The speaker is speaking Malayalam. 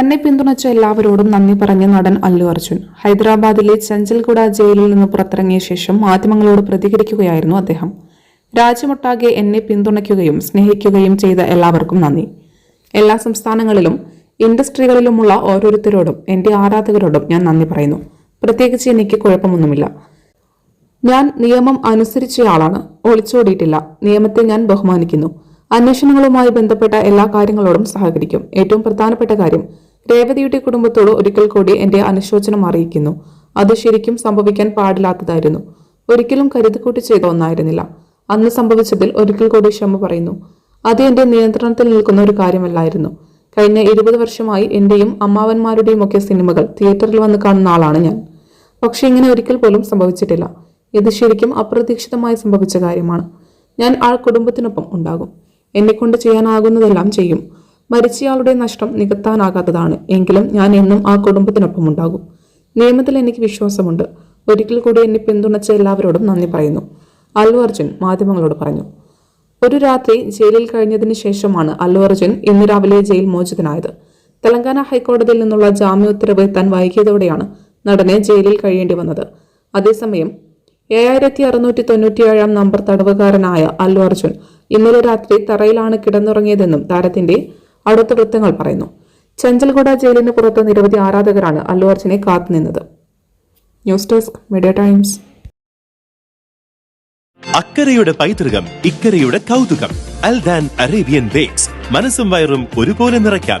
തന്നെ പിന്തുണച്ച എല്ലാവരോടും നന്ദി പറഞ്ഞ നടൻ അല്ലു അർജുൻ. ഹൈദരാബാദിലെ ചഞ്ചൽഗുഡ ജയിലിൽ നിന്ന് പുറത്തിറങ്ങിയ ശേഷം മാധ്യമങ്ങളോട് പ്രതികരിക്കുകയായിരുന്നു അദ്ദേഹം. രാജ്യമൊട്ടാകെ എന്നെ പിന്തുണയ്ക്കുകയും സ്നേഹിക്കുകയും ചെയ്ത എല്ലാവർക്കും നന്ദി. എല്ലാ സംസ്ഥാനങ്ങളിലും ഇൻഡസ്ട്രികളിലുമുള്ള ഓരോരുത്തരോടും എന്റെ ആരാധകരോടും ഞാൻ നന്ദി പറയുന്നു. പ്രത്യേകിച്ച് എനിക്ക് കുഴപ്പമൊന്നുമില്ല. ഞാൻ നിയമം അനുസരിച്ചയാളാണ് ഒളിച്ചോടിയിട്ടില്ല. നിയമത്തെ ഞാൻ ബഹുമാനിക്കുന്നു. അന്വേഷണങ്ങളുമായി ബന്ധപ്പെട്ട എല്ലാ കാര്യങ്ങളോടും സഹകരിക്കും. ഏറ്റവും പ്രധാനപ്പെട്ട കാര്യം രേവതിയുടെ കുടുംബത്തോട് ഒരിക്കൽ കൂടി എന്റെ അനുശോചനം അറിയിക്കുന്നു. അത് ശരിക്കും സംഭവിക്കാൻ പാടില്ലാത്തതായിരുന്നു. ഒരിക്കലും കരുതിക്കൂട്ടി ചെയ്ത ഒന്നായിരുന്നില്ല. അന്ന് സംഭവിച്ചതിൽ ഒരിക്കൽ കൂടി ക്ഷമ പറയുന്നു. അത് എന്റെ നിയന്ത്രണത്തിൽ നിൽക്കുന്ന ഒരു കാര്യമല്ലായിരുന്നു. കഴിഞ്ഞ ഇരുപത് വർഷമായി എന്റെയും അമ്മാവന്മാരുടെയും ഒക്കെ സിനിമകൾ തിയേറ്ററിൽ വന്ന് കാണുന്ന ആളാണ് ഞാൻ. പക്ഷെ ഇങ്ങനെ ഒരിക്കൽ പോലും സംഭവിച്ചിട്ടില്ല. ഇത് ശരിക്കും അപ്രതീക്ഷിതമായി സംഭവിച്ച കാര്യമാണ്. ഞാൻ ആ കുടുംബത്തിനൊപ്പം ഉണ്ടാകും. എന്നെക്കൊണ്ട് ചെയ്യാനാകുന്നതെല്ലാം ചെയ്യും. മരിച്ചയാളുടെ നഷ്ടം നികത്താനാകാത്തതാണ്. എങ്കിലും ഞാൻ എന്നും ആ കുടുംബത്തിനൊപ്പം ഉണ്ടാകും നിയമത്തിൽ എനിക്ക് വിശ്വാസമുണ്ട്. ഒരിക്കൽ കൂടി എന്നെ പിന്തുണച്ച എല്ലാവരോടും നന്ദി പറയുന്നു. അല്ലു അർജുൻ മാധ്യമങ്ങളോട് പറഞ്ഞു. ഒരു രാത്രി ജയിലിൽ കഴിഞ്ഞതിന് ശേഷമാണ് അല്ലു അർജുൻ ഇന്ന് രാവിലെ ജയിൽ മോചിതനായത്. തെലങ്കാന ഹൈക്കോടതിയിൽ നിന്നുള്ള ജാമ്യ ഉത്തരവ് താൻ വൈകിയതോടെയാണ് നടനെ ജയിലിൽ കഴിയേണ്ടി വന്നത്. അതേസമയം ഏഴായിരത്തി അറുന്നൂറ്റി തൊണ്ണൂറ്റിയേഴാം നമ്പർ തടവുകാരനായ അല്ലു അർജുൻ ഇന്നലെ രാത്രി തറയിലാണ് കിടന്നുറങ്ങിയതെന്നും താരത്തിന്റെ അടുത്ത വൃത്തങ്ങൾ പറയുന്നു. ചഞ്ചൽഗോഡ ജയിലിന് പുറത്ത് നിരവധി ആരാധകരാണ് അല്ലു അർജുനെ കാത്തുനിന്നത് ന്യൂസ് ഡെസ്ക് മീഡിയ ടൈംസ്. അക്കരയുടെ പൈതൃകം ഇക്കരയുടെ കൗതുകം അൽദാൻ അറേബ്യൻ ബേക്സ്. മനസ്സും വയറും ഒരുപോലെ നിറയ്ക്കാം.